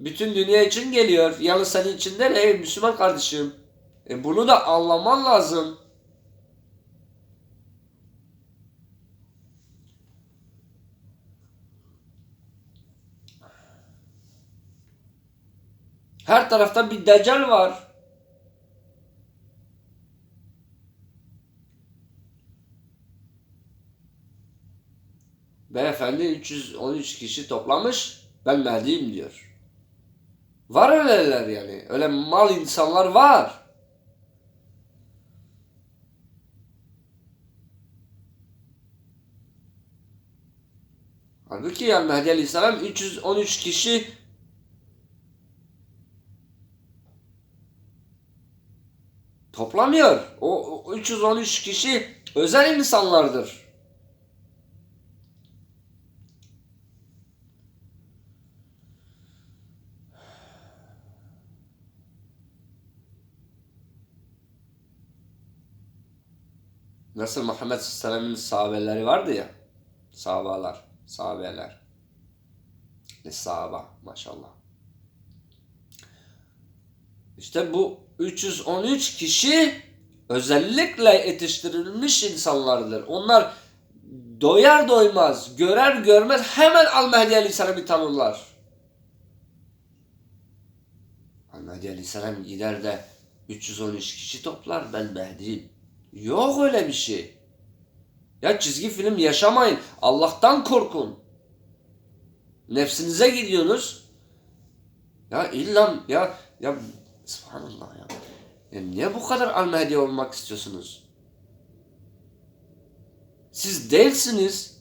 Bütün dünya için geliyor. Yalnız senin için değil ey Müslüman kardeşim. E bunu da anlaman lazım. Her tarafta bir deccal var. Beyefendi 313 kişi toplamış. Ben Mehdi'yim diyor. Var öyleler yani. Öyle mal insanlar var. Halbuki yani Mehdi Aleyhisselam 313 kişi toplamıyor. O, o 313 kişi özel insanlardır. Nasıl Muhammed Aleyhisselam'ın sahabeleri vardı ya. Sahabalar, sahabeler. Ne sahaba maşallah. İşte bu 313 kişi özellikle yetiştirilmiş insanlardır. Onlar doyar doymaz, görer görmez hemen Al-Mehdi Aleyhisselam'ı tanırlar. Al-Mehdi Aleyhisselam gider de 313 kişi toplar ben Mehdi'yim. Yok öyle bir şey. Ya çizgi film yaşamayın. Allah'tan korkun. Nefsinize gidiyorsunuz. Ya illa ya ya subhanallah ya. ya niye bu kadar al olmak istiyorsunuz? Siz değilsiniz.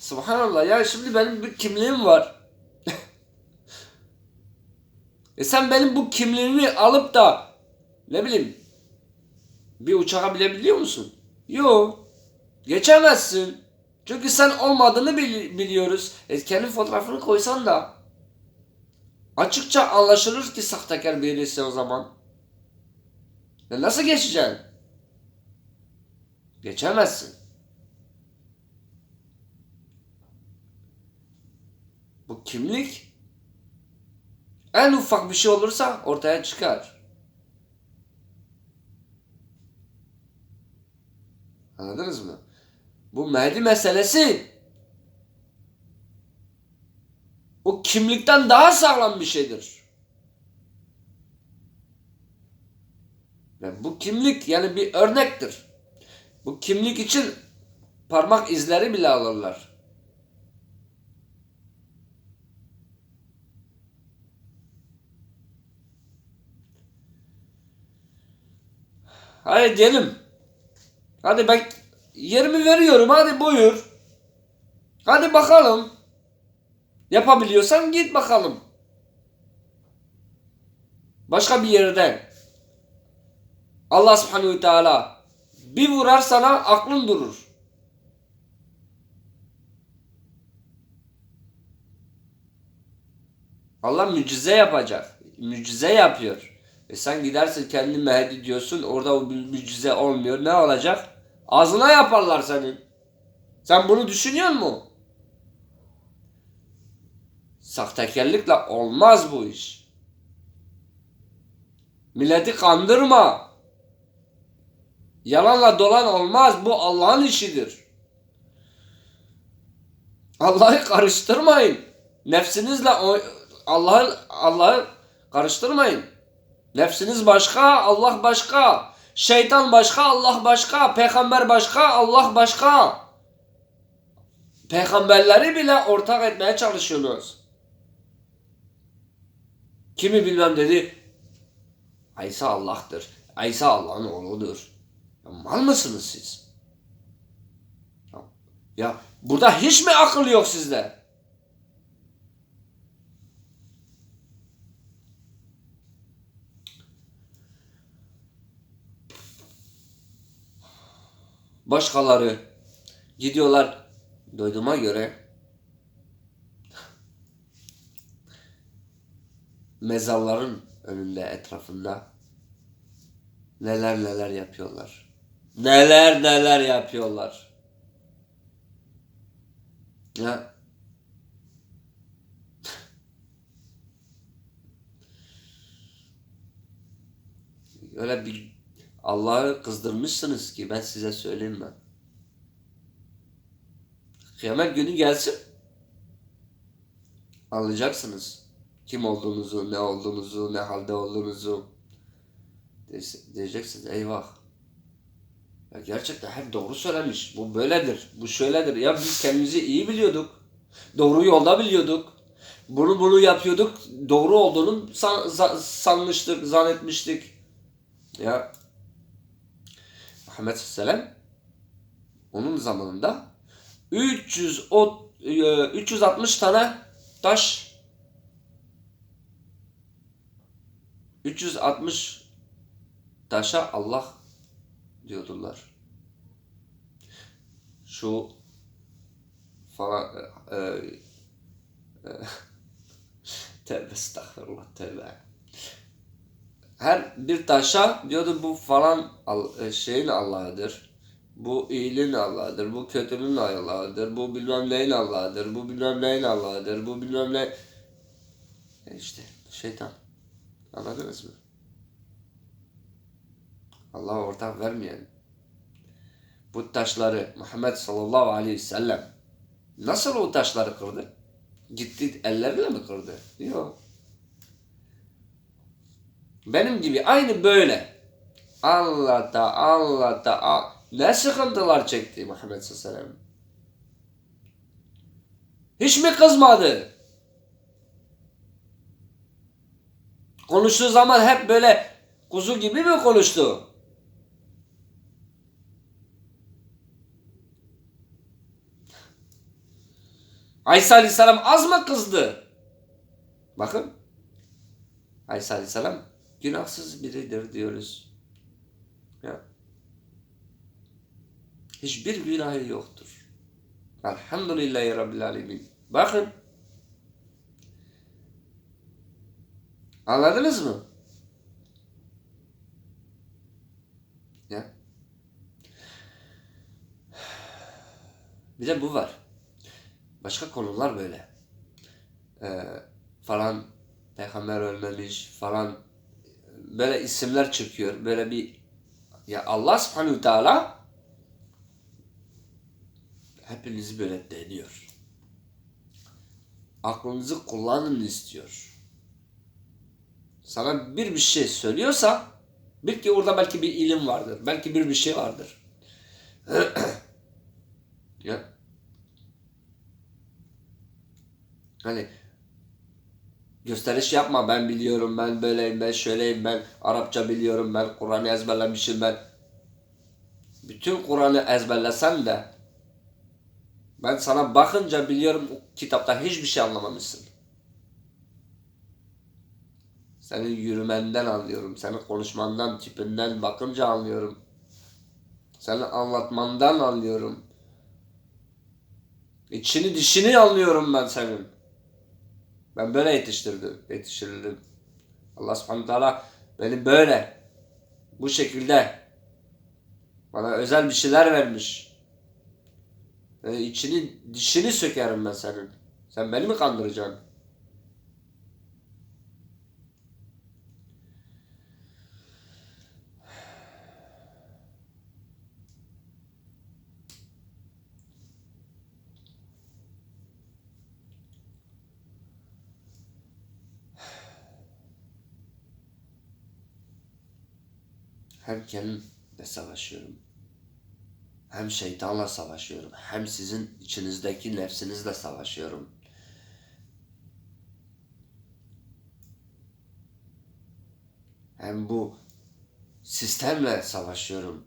Subhanallah ya şimdi benim bir kimliğim var. e sen benim bu kimliğimi alıp da ne bileyim bir uçağa binebiliyor musun? Yok. Geçemezsin. Çünkü sen olmadığını bil- biliyoruz. E kendi fotoğrafını koysan da açıkça anlaşılır ki sahtekar birisi o zaman. E nasıl geçeceksin? Geçemezsin. Bu kimlik en ufak bir şey olursa ortaya çıkar. Anladınız mı? Bu Mehdi meselesi o kimlikten daha sağlam bir şeydir. Ve bu kimlik yani bir örnektir. Bu kimlik için parmak izleri bile alırlar. Hayır diyelim. Hadi ben yerimi veriyorum. Hadi buyur. Hadi bakalım. Yapabiliyorsan git bakalım. Başka bir yerden. Allah subhanehu ve teala bir vurar sana aklın durur. Allah mucize yapacak. Mucize yapıyor. E sen gidersin kendi Mehdi diyorsun. Orada o mü- mucize olmuyor. Ne olacak? Ağzına yaparlar senin. Sen bunu düşünüyor musun? Sahtekarlıkla olmaz bu iş. Milleti kandırma. Yalanla dolan olmaz. Bu Allah'ın işidir. Allah'ı karıştırmayın. Nefsinizle Allah'ı Allah'ı karıştırmayın. Nefsiniz başka, Allah başka. Şeytan başka, Allah başka. Peygamber başka, Allah başka. Peygamberleri bile ortak etmeye çalışıyorsunuz. Kimi bilmem dedi. İsa Allah'tır. İsa Allah'ın oğludur. Ya mal mısınız siz? Ya burada hiç mi akıl yok sizde? başkaları gidiyorlar duyduğuma göre mezarların önünde etrafında neler neler yapıyorlar. Neler neler yapıyorlar. Ya öyle bir Allah'ı kızdırmışsınız ki ben size söyleyeyim ben. Kıyamet günü gelsin. Anlayacaksınız. Kim olduğunuzu, ne olduğunuzu, ne halde olduğunuzu. Diye- Diyeceksiniz eyvah. Ya gerçekten hep doğru söylemiş. Bu böyledir. Bu şöyledir. Ya biz kendimizi iyi biliyorduk. Doğru yolda biliyorduk. Bunu bunu yapıyorduk. Doğru olduğunu san, za- sanmıştık, zannetmiştik. Ya Muhammed Aleyhisselam onun zamanında 300 o, e, 360 tane taş 360 taşa Allah diyordular. Şu falan e, e, tövbe estağfurullah tövbe. Her bir taşa diyordu bu falan al- e, şeyin Allah'ıdır. Bu iyiliğin Allah'ıdır. Bu kötülüğün Allah'ıdır. Bu bilmem neyin Allah'ıdır. Bu bilmem neyin Allah'ıdır. Bu bilmem ne. E işte şeytan. Anladınız mı? Allah'a ortak vermeyen. Bu taşları Muhammed sallallahu aleyhi ve sellem nasıl o taşları kırdı? Gitti elleriyle mi kırdı? Yok. Benim gibi aynı böyle. Anlata anlata a- ne sıkıntılar çekti Muhammed sallallahu aleyhi. Hiç mi kızmadı? Konuştuğu zaman hep böyle kuzu gibi mi konuştu? Aysa Aleyhisselam az mı kızdı? Bakın. Aleyhisselam günahsız biridir diyoruz. Ya. Hiçbir günahı yoktur. Elhamdülillahi Rabbil Alemin. Bakın. Anladınız mı? Ya. Bir de bu var. Başka konular böyle. Ee, falan peygamber ölmemiş falan böyle isimler çıkıyor. Böyle bir ya Allah subhanahu teala hepinizi böyle deniyor. Aklınızı kullanın istiyor. Sana bir bir şey söylüyorsa bil ki orada belki bir ilim vardır. Belki bir bir şey vardır. ya Hani gösteriş yapma ben biliyorum ben böyleyim ben şöyleyim ben Arapça biliyorum ben Kur'an'ı ezberlemişim ben bütün Kur'an'ı ezberlesen de ben sana bakınca biliyorum o kitapta hiçbir şey anlamamışsın. Senin yürümenden anlıyorum. Senin konuşmandan, tipinden bakınca anlıyorum. Senin anlatmandan anlıyorum. İçini dişini anlıyorum ben senin. Ben böyle yetiştirdim, yetiştirildim. Allah subhanahu teala beni böyle, bu şekilde bana özel bir şeyler vermiş. Yani içini, dişini sökerim ben senin. Sen beni mi kandıracaksın? Hem kendimle savaşıyorum. Hem şeytanla savaşıyorum. Hem sizin içinizdeki nefsinizle savaşıyorum. Hem bu sistemle savaşıyorum.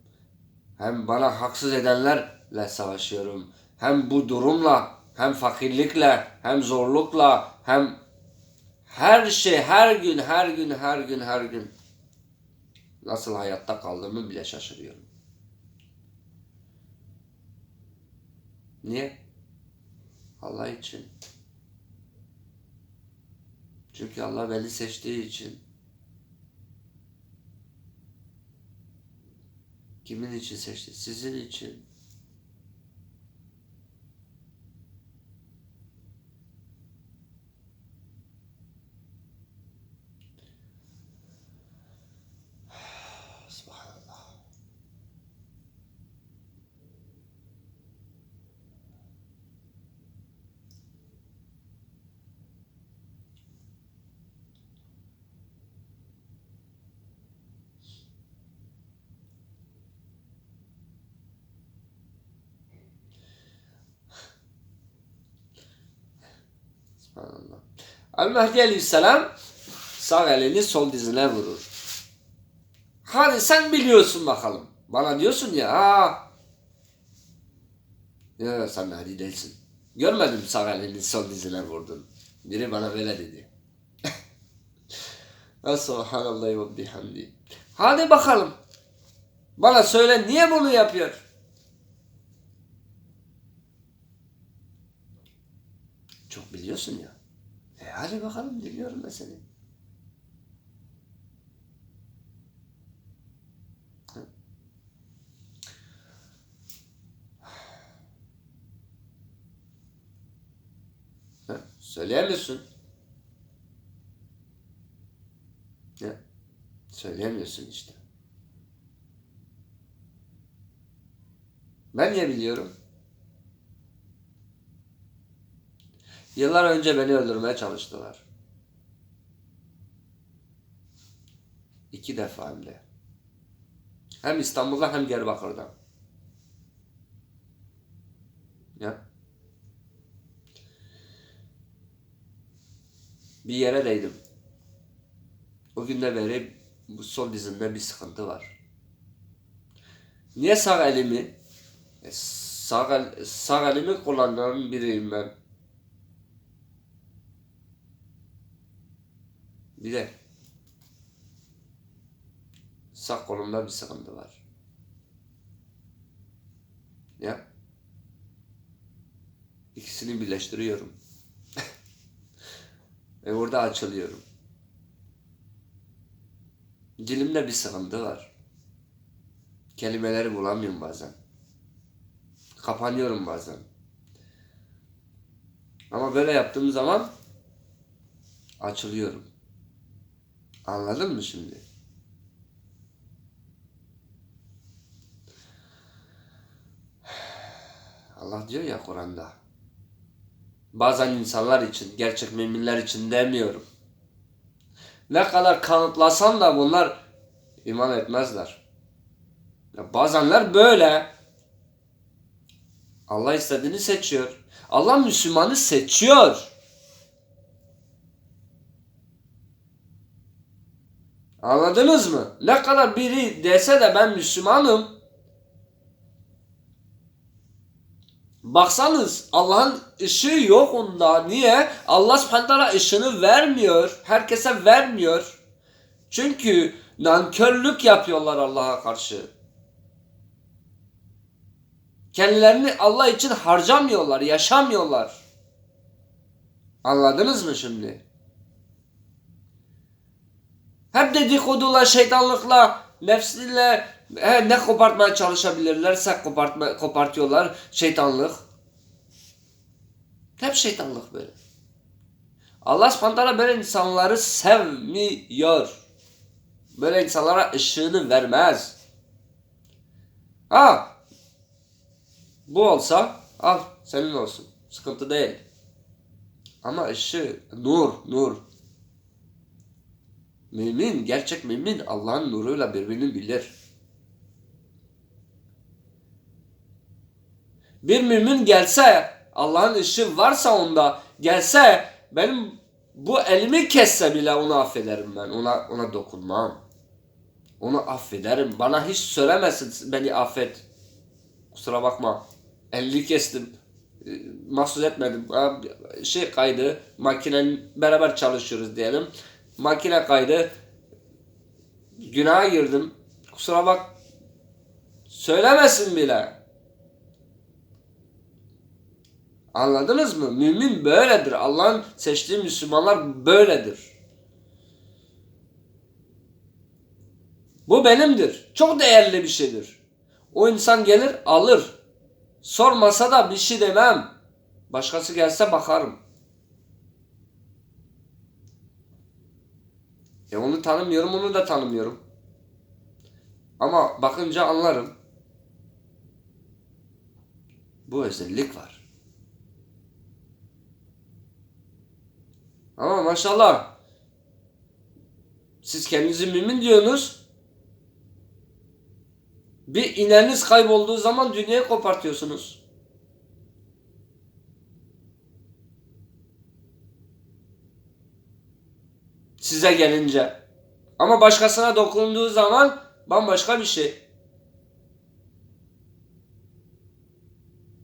Hem bana haksız edenlerle savaşıyorum. Hem bu durumla, hem fakirlikle, hem zorlukla, hem her şey her gün, her gün, her gün, her gün nasıl hayatta kaldığımı bile şaşırıyorum. Niye? Allah için. Çünkü Allah beni seçtiği için. Kimin için seçti? Sizin için. Subhanallah. El-Mehdi Aleyhisselam sağ elini sol dizine vurur. Hadi sen biliyorsun bakalım. Bana diyorsun ya ha. Ya sen Mehdi değilsin. Görmedim sağ elini sol dizine vurdun. Biri bana böyle dedi. Subhanallah ve bihamdi. Hadi bakalım. Bana söyle niye bunu yapıyor? Çok biliyorsun ya. Hadi bakalım dinliyorum ben seni. Ha, Söyleyemiyorsun. Ya, söyleyemiyorsun işte. Ben niye biliyorum? Yıllar önce beni öldürmeye çalıştılar. İki defa hem de. Hem İstanbul'da hem Diyarbakır'da. Ya. Bir yere değdim. O günden beri bu sol dizimde bir sıkıntı var. Niye sağ elimi e, sağ, el- sağ elimi kullanan biriyim ben. Bir de sağ kolumda bir sıkıntı var. Ya. İkisini birleştiriyorum. Ve orada açılıyorum. Dilimde bir sıkıntı var. Kelimeleri bulamıyorum bazen. Kapanıyorum bazen. Ama böyle yaptığım zaman açılıyorum. Anladın mı şimdi? Allah diyor ya Kur'an'da. Bazen insanlar için, gerçek müminler için demiyorum. Ne kadar kanıtlasan da bunlar iman etmezler. Ya bazenler böyle. Allah istediğini seçiyor. Allah Müslümanı seçiyor. Anladınız mı? Ne kadar biri dese de ben Müslümanım. Baksanız Allah'ın ışığı yok onda. Niye? Allah subhanahu ışığını vermiyor. Herkese vermiyor. Çünkü nankörlük yapıyorlar Allah'a karşı. Kendilerini Allah için harcamıyorlar, yaşamıyorlar. Anladınız mı şimdi? Hep dedikodular, şeytanlıkla, nefsiyle he, ne kopartmaya çalışabilirlerse kopartma, kopartıyorlar. Şeytanlık. Hep şeytanlık böyle. Allah subhanahu böyle insanları sevmiyor. Böyle insanlara ışığını vermez. Ha, bu olsa al senin olsun. Sıkıntı değil. Ama ışığı, nur, nur. Mümin, gerçek mümin Allah'ın nuruyla birbirini bilir. Bir mümin gelse, Allah'ın ışığı varsa onda, gelse benim bu elimi kesse bile onu affederim ben. Ona ona dokunmam. Onu affederim. Bana hiç söylemesin beni affet. Kusura bakma. Elini kestim. E, Mahsus etmedim. Şey kaydı. Makinenin beraber çalışıyoruz diyelim. Makine kaydı. Günaha girdim. Kusura bak. Söylemesin bile. Anladınız mı? Mümin böyledir. Allah'ın seçtiği Müslümanlar böyledir. Bu benimdir. Çok değerli bir şeydir. O insan gelir alır. Sormasa da bir şey demem. Başkası gelse bakarım. E onu tanımıyorum, onu da tanımıyorum. Ama bakınca anlarım. Bu özellik var. Ama maşallah siz kendinizi mümin diyorsunuz. Bir ineriniz kaybolduğu zaman dünyayı kopartıyorsunuz. Size gelince. Ama başkasına dokunduğu zaman bambaşka bir şey.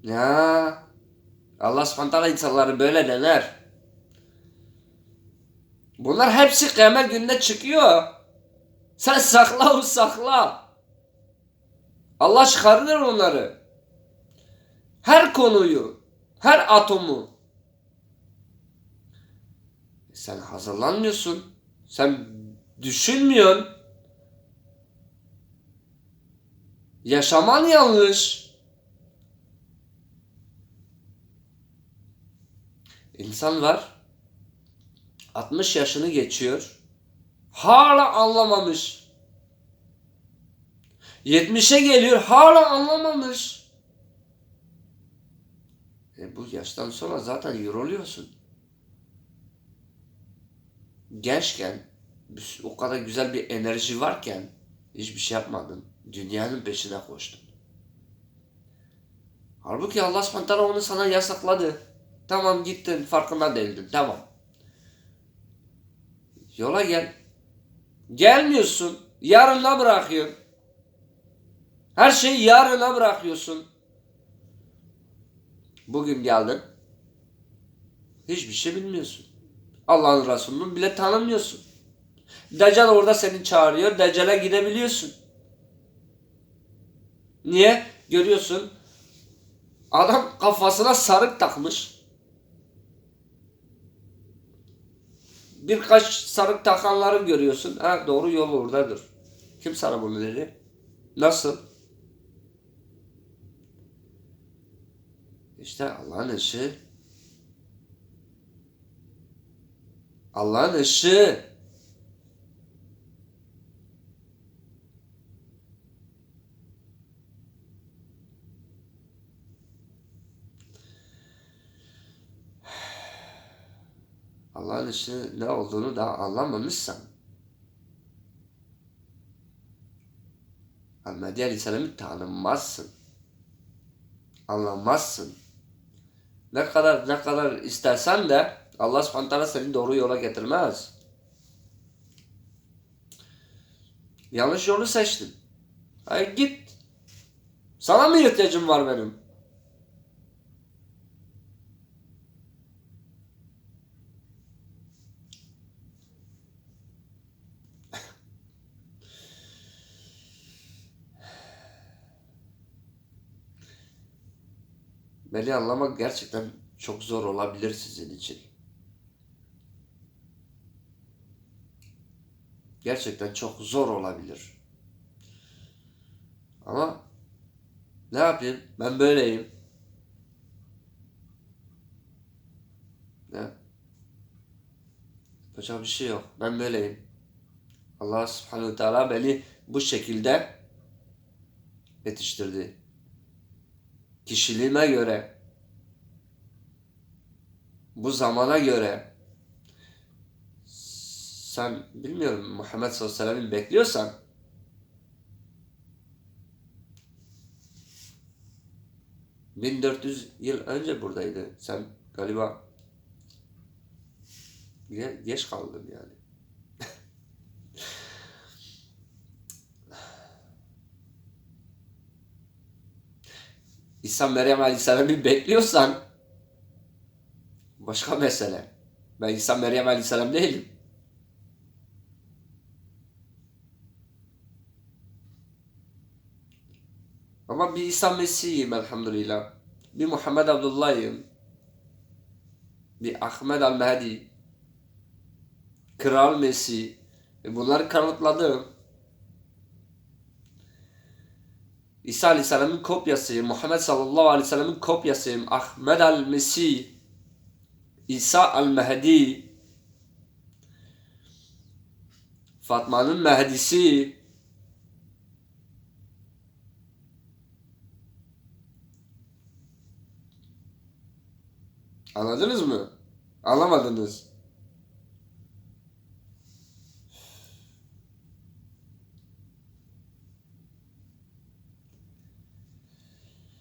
Ya Allah teala insanları böyle dener. Bunlar hepsi kıyamet gününe çıkıyor. Sen sakla o sakla. Allah çıkarır onları. Her konuyu, her atomu. Sen hazırlanmıyorsun. Sen düşünmüyorsun. Yaşaman yanlış. İnsan var. 60 yaşını geçiyor. Hala anlamamış. 70'e geliyor hala anlamamış. E bu yaştan sonra zaten yoruluyorsun. Gençken o kadar güzel bir enerji varken hiçbir şey yapmadın. Dünyanın peşine koştun. Halbuki Allah subhanahu onu sana yasakladı. Tamam gittin farkında değildin. Tamam. Yola gel. Gelmiyorsun. Yarına bırakıyorsun. Her şeyi yarına bırakıyorsun. Bugün geldin. Hiçbir şey bilmiyorsun. Allah'ın Resulü'nü bile tanımıyorsun. Deccal orada seni çağırıyor. Deccal'e gidebiliyorsun. Niye? Görüyorsun. Adam kafasına sarık takmış. Birkaç sarık takanları görüyorsun. Ha doğru yol oradadır. Kim sana bunu dedi? Nasıl? İşte Allah'ın işi. Allah'ın işi. Allah'ın işi ne olduğunu daha anlamamışsan Ahmedi Aleyhisselam'ı tanımazsın. Anlamazsın. Ne kadar ne kadar istersen de Allah subhanahu teala seni doğru yola getirmez. Yanlış yolu seçtin. Hayır git. Sana mı ihtiyacım var benim? Beni anlamak gerçekten çok zor olabilir sizin için. Gerçekten çok zor olabilir. Ama ne yapayım? Ben böyleyim. Ne? Yapacak bir şey yok. Ben böyleyim. Allah subhanahu teala beni bu şekilde yetiştirdi kişiliğime göre, bu zamana göre sen bilmiyorum Muhammed sallallahu aleyhi ve sellem'i bekliyorsan ...1400 yıl önce buradaydı. Sen galiba... ...geç kaldın yani. İsa Meryem Aleyhisselam'ı bekliyorsan başka mesele. Ben İsa Meryem Aleyhisselam değilim. Ama bir İsa Mesih'im elhamdülillah. Bir Muhammed Abdullah'ım. Bir Ahmet Al-Mehdi. Kral Mesih. E bunları kanıtladım. İsa Aleyhisselam'ın kopyasıyım. Muhammed sallallahu aleyhi ve kopyasıyım. Ahmed el-Mesih. İsa el-Mehdi. Fatma'nın Mehdisi. Anladınız mı? Anlamadınız.